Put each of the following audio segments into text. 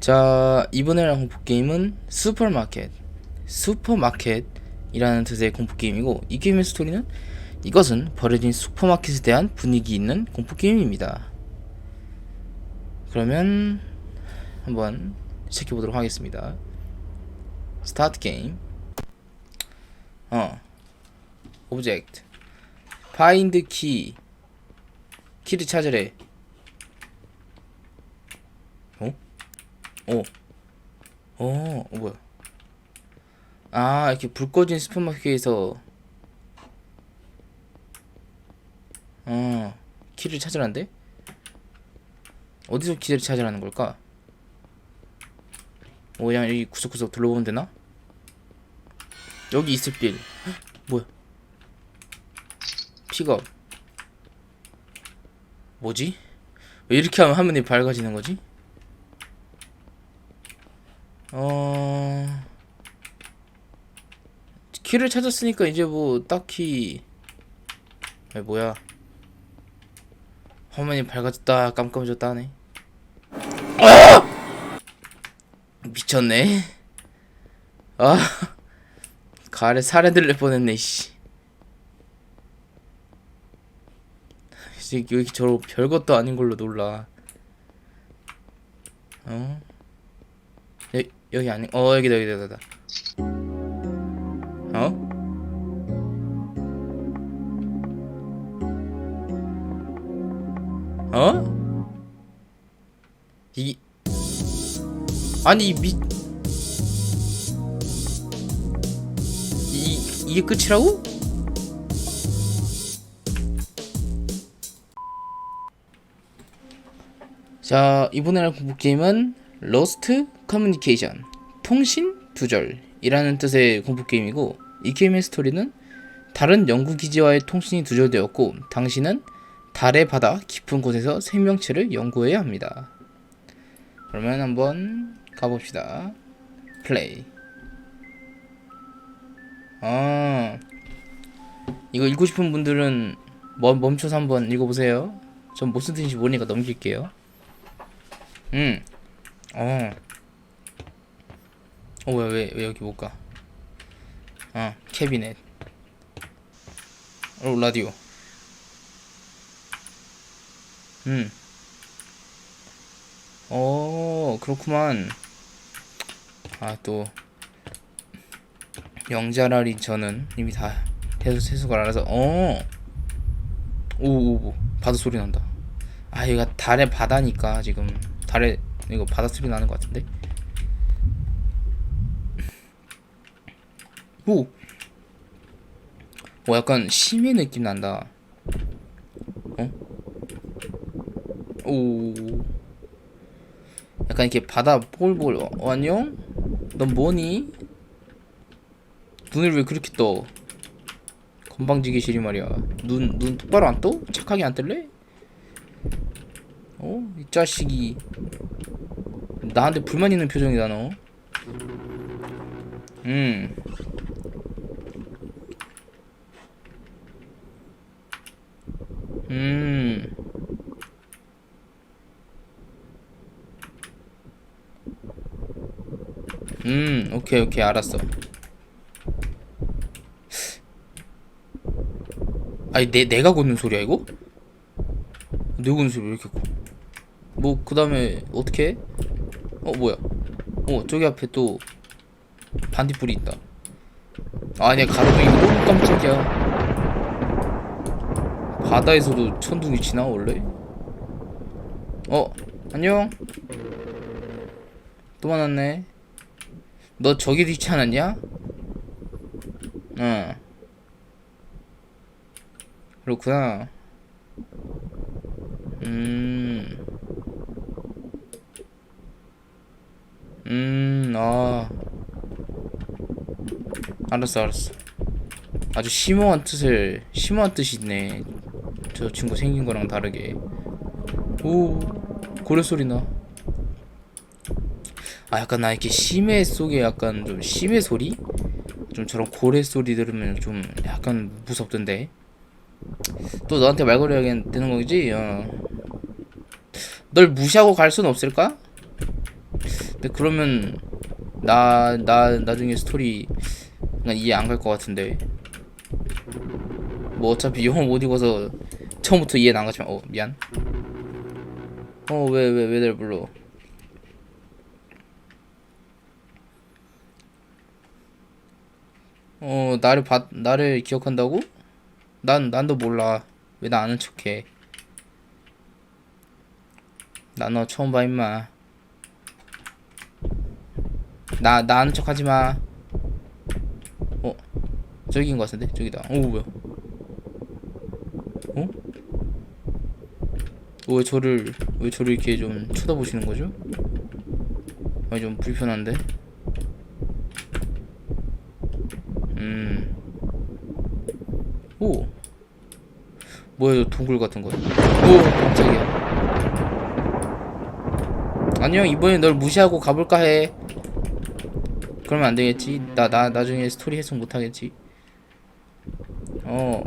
자 이번에 할 공포 게임은 슈퍼마켓 슈퍼마켓이라는 뜻의 공포 게임이고 이 게임의 스토리는 이것은 버려진 슈퍼마켓에 대한 분위기 있는 공포 게임입니다. 그러면 한번 시작해 보도록 하겠습니다. 스타트 게임. 어. 오브젝트. 파인드 키. 키를 찾으래. 어? 어. 어, 어, 뭐야. 아, 이렇게 불 꺼진 슈퍼마켓에서, 어, 키를 찾으라는데? 어디서 키를 찾으라는 걸까? 오, 그냥 여기 구석구석 둘러보면 되나? 여기 있을 빌. 픽업. 뭐지? 왜 이렇게 하면 화면이 밝아지는 거지? 어 키를 찾았으니까 이제 뭐 딱히 아 뭐야 화면이 밝아졌다 깜깜해졌다 하네 아! 미쳤네 아 가래 살에 들릴 뻔했네 씨 여기 저러 별것도 아닌 걸로 놀라 어 여, 여기 아니 어 여기다 여기다 여기다 어? 어? 이 아니 미 이, 이게 끝이라고? 자 이번에 할 공포 게임은 로스트 커뮤니케이션 통신 두절이라는 뜻의 공포 게임이고 이 게임의 스토리는 다른 연구 기지와의 통신이 두절되었고 당신은 달의 바다 깊은 곳에서 생명체를 연구해야 합니다. 그러면 한번 가봅시다. 플레이. 아 이거 읽고 싶은 분들은 멈, 멈춰서 한번 읽어보세요. 전 무슨 뜻인지 모르니까 넘길게요. 음. 어. 어, 왜, 왜, 왜 여기 못 가? 아, 캐비넷. 어, 라디오. 음. 어, 그렇구만. 아, 또. 영자라리 저는 이미 다 해수, 세수가 알아서, 어. 오, 오, 오. 바다 소리 난다. 아, 얘가 달의 바다니까, 지금. 달에, 이거 바다 소리 나는 것 같은데? 오! 오, 약간 심해 느낌 난다. 어? 오. 약간 이렇게 바다. 어, 어, 안녕? 넌 뭐니? 눈을 왜 그렇게 떠? 건방지게 시리 말이야. 눈, 눈 똑바로 안 떠? 착하게 안 뜰래? 어? 이 자식이. 나한테 불만 있는 표정이다, 너. 음. 음. 음, 오케이, 오케이, 알았어. 아니, 내, 내가 걷는 소리야, 이거? 내가 걷는 소리 왜 이렇게 커? 뭐, 그 다음에, 어떻게 해? 어, 뭐야? 어, 저기 앞에 또, 반딧불이 있다. 아니야, 가로등이 너무 깜짝이야. 바다에서도 천둥이 치나 원래? 어 안녕 또 만났네 너 저기 있지 않았냐? 어 그렇구나 음 음, 아. 알았어, 알았어. 아주 심오한 뜻을, 심오한 뜻이 있네. 저 친구 생긴 거랑 다르게 오 고래 소리 나 아 약간 나 이렇게 심해 속에 약간 좀 심해 소리 좀 저런 고래 소리 들으면 좀 약간 무섭던데 또 너한테 말 걸어야 되는 거지? 어. 널 무시하고 갈 순 없을까? 근데 그러면 나 나 나중에 스토리 그냥 이해 안 갈 것 같은데. 뭐 어차피 영어 못 읽어서 처음부터 이해는 안 가지만 어 미안. 어 왜 왜 왜 날 불러? 어 나를 받 나를 기억한다고? 난 난도 몰라. 왜 나 아는 척해? 나 너 처음 봐 임마. 나 나 아는 척하지 마. 어 저기인 것 같은데 저기다. 오 뭐야? 어? 어, 왜 저를 왜 저를 이렇게 좀 쳐다보시는 거죠? 많이 좀 불편한데. 음. 오. 뭐야 저 동굴 같은 거. 오 깜짝이야. 안녕 이번엔 널 무시하고 가볼까 해. 그러면 안 되겠지. 나 나 나중에 스토리 해석 못 하겠지. 어.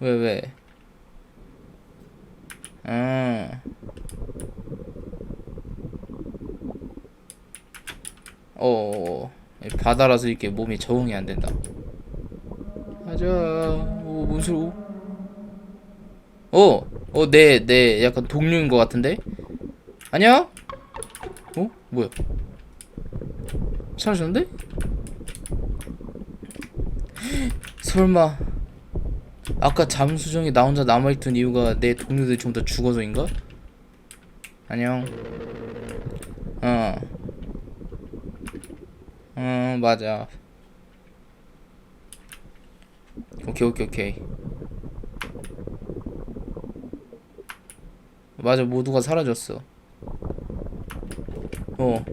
왜 왜? 아. 어. 바다라서 이렇게 몸이 적응이 안 된다. 가자. 오? 오. 어, 어, 내, 내 약간 동료인 것 같은데? 안녕? 어? 뭐야? 사라졌는데? 설마 아까 잠수정에 나 혼자 남아있던 이유가 내 동료들이 좀더 죽어서인가? 안녕 어 어, 맞아. 오케이, 오케이, 오케이. 맞아, 모두가 사라졌어. 어.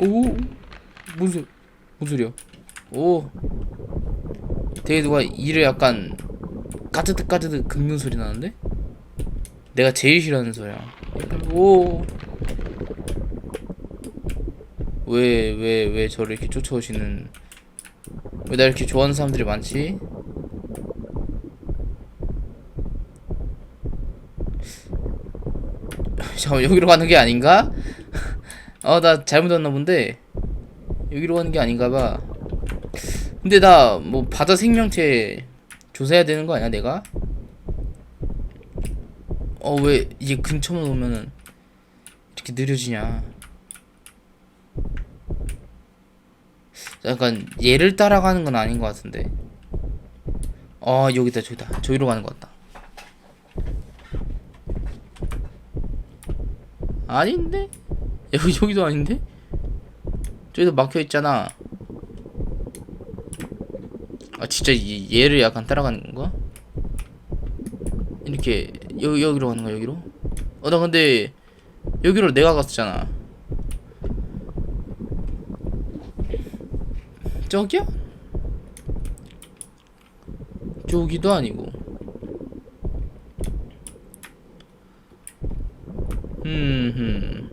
오, 무슨, 소- 무슨 소리야? 오. 되게 누가 이를 약간 까드득 까드득 긁는 소리 나는데? 내가 제일 싫어하는 소리야. 오. 왜, 왜, 왜 저를 이렇게 쫓아오시는, 왜 나 이렇게 좋아하는 사람들이 많지? 잠깐 여기로 가는 게 아닌가? 어, 나 잘못 왔나 본데. 여기로 가는 게 아닌가 봐. 근데 나 뭐 바다 생명체 조사해야 되는 거 아니야, 내가? 어, 왜 이게 근처만 오면은 이렇게 느려지냐? 약간 얘를 따라가는 건 아닌 것 같은데. 어 여기다 저기다 저기로 가는 것 같다. 아닌데? 여기 여기도 아닌데? 저기도 막혀 있잖아. 아 진짜 이- 얘를 약간 따라가는 건가? 이렇게 여기 여기로 가는 거야 여기로? 어 나 근데 여기로 내가 갔었잖아. 저기야? 저기도 아니고. 음,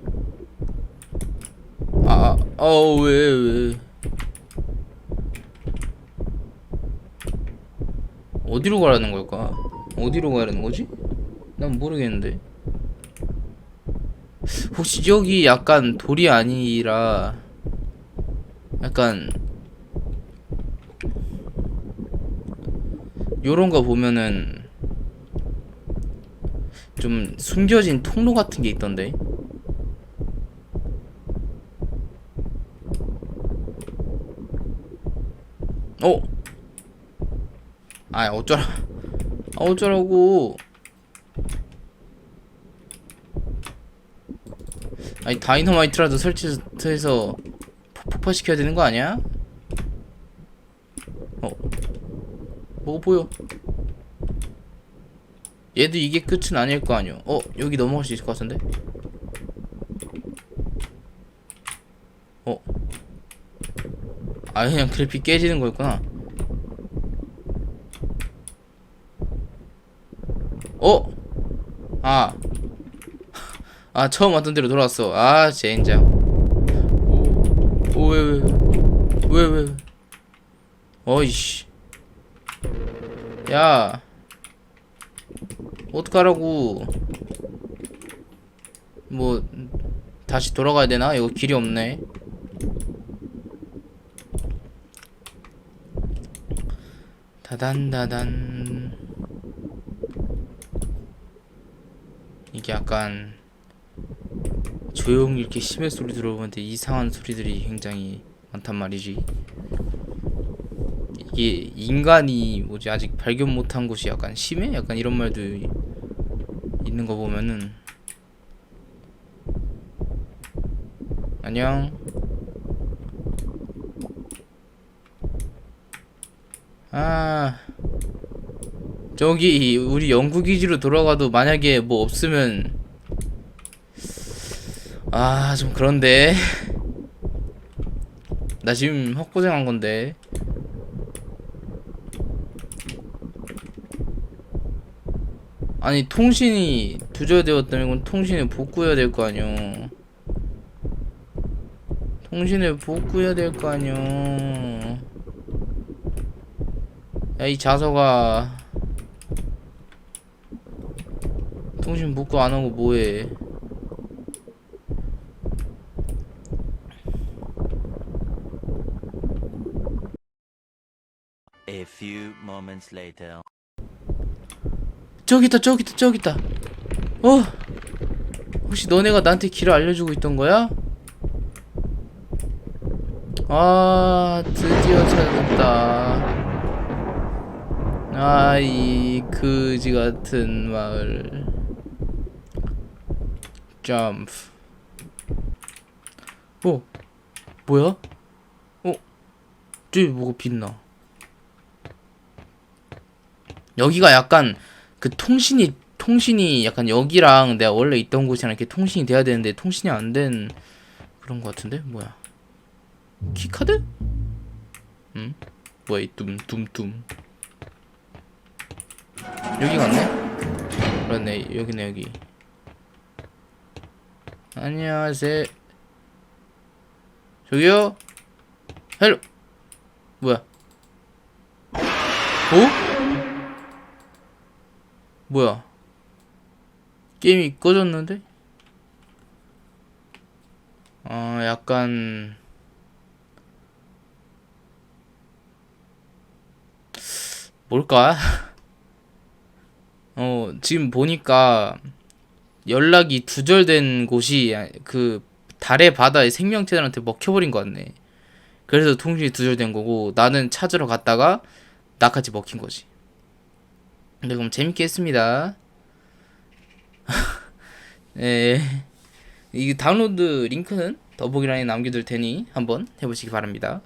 아, 어, 왜, 왜. 어디로 가라는 걸까? 어디로 가라는 거지? 난 모르겠는데. 혹시 여기 약간 돌이 아니라 약간 요런 거 보면은 좀 숨겨진 통로 같은 게 있던데. 어? 아, 어쩌라. 아, 어쩌라고. 아니, 다이너마이트라도 설치해서 폭- 폭파시켜야 되는 거 아니야? 어. 뭐 보여? 얘도 이게 끝은 아닐 거 아니야. 어, 여기 넘어갈 수 있을 것 같은데? 어. 아, 그냥 그래픽 깨지는 거였구나. 어? 아. 아, 처음 왔던 데로 돌아왔어. 아, 젠장. 오, 오, 왜, 왜, 왜, 왜, 왜. 어이씨. 야 어떡하라고 뭐 다시 돌아가야 되나? 이거 길이 없네 다단다단 이게 약간 조용히 이렇게 심해 소리 들어보는데 이상한 소리들이 굉장히 많단 말이지. 이게 인간이 뭐지? 아직 발견 못한 곳이 약간 심해? 약간 이런 말도 있는 거 보면은. 안녕. 아 저기 우리 연구 기지로 돌아가도 만약에 뭐 없으면 아 좀 그런데. 나 지금 헛고생한 건데. 아니 통신이 두절되었다면 이건 통신을 복구해야 될 거 아니오. 통신을 복구해야 될 거 아니오. 야 이 자석아 통신 복구 안 하고 뭐해? A few moments later. 저기 있다 저기 있다 저기 있다. 어? 혹시 너네가 나한테 길을 알려주고 있던 거야? 아 드디어 찾았다. 아 이 그지 같은 마을 점프 어 뭐야? 어 저기 뭐가 빛나 여기가 약간 그 통신이 통신이 약간 여기랑 내가 원래 있던 곳이랑 이렇게 통신이 돼야 되는데 통신이 안 된 그런 거 같은데 뭐야 키카드? 응? 뭐야 이 둠둠둠 여기 갔네? 그렇네 여기네 여기 안녕하세요 저기요 헬로 뭐야 어? 뭐야? 게임이 꺼졌는데? 어, 약간 뭘까? 어, 지금 보니까 연락이 두절된 곳이 그 달의 바다의 생명체들한테 먹혀버린 것 같네. 그래서 통신이 두절된 거고 나는 찾으러 갔다가 나까지 먹힌 거지. 네, 그럼 재밌게 했습니다. 예. 이 다운로드 링크는 더보기란에 남겨둘 테니 한번 해보시기 바랍니다.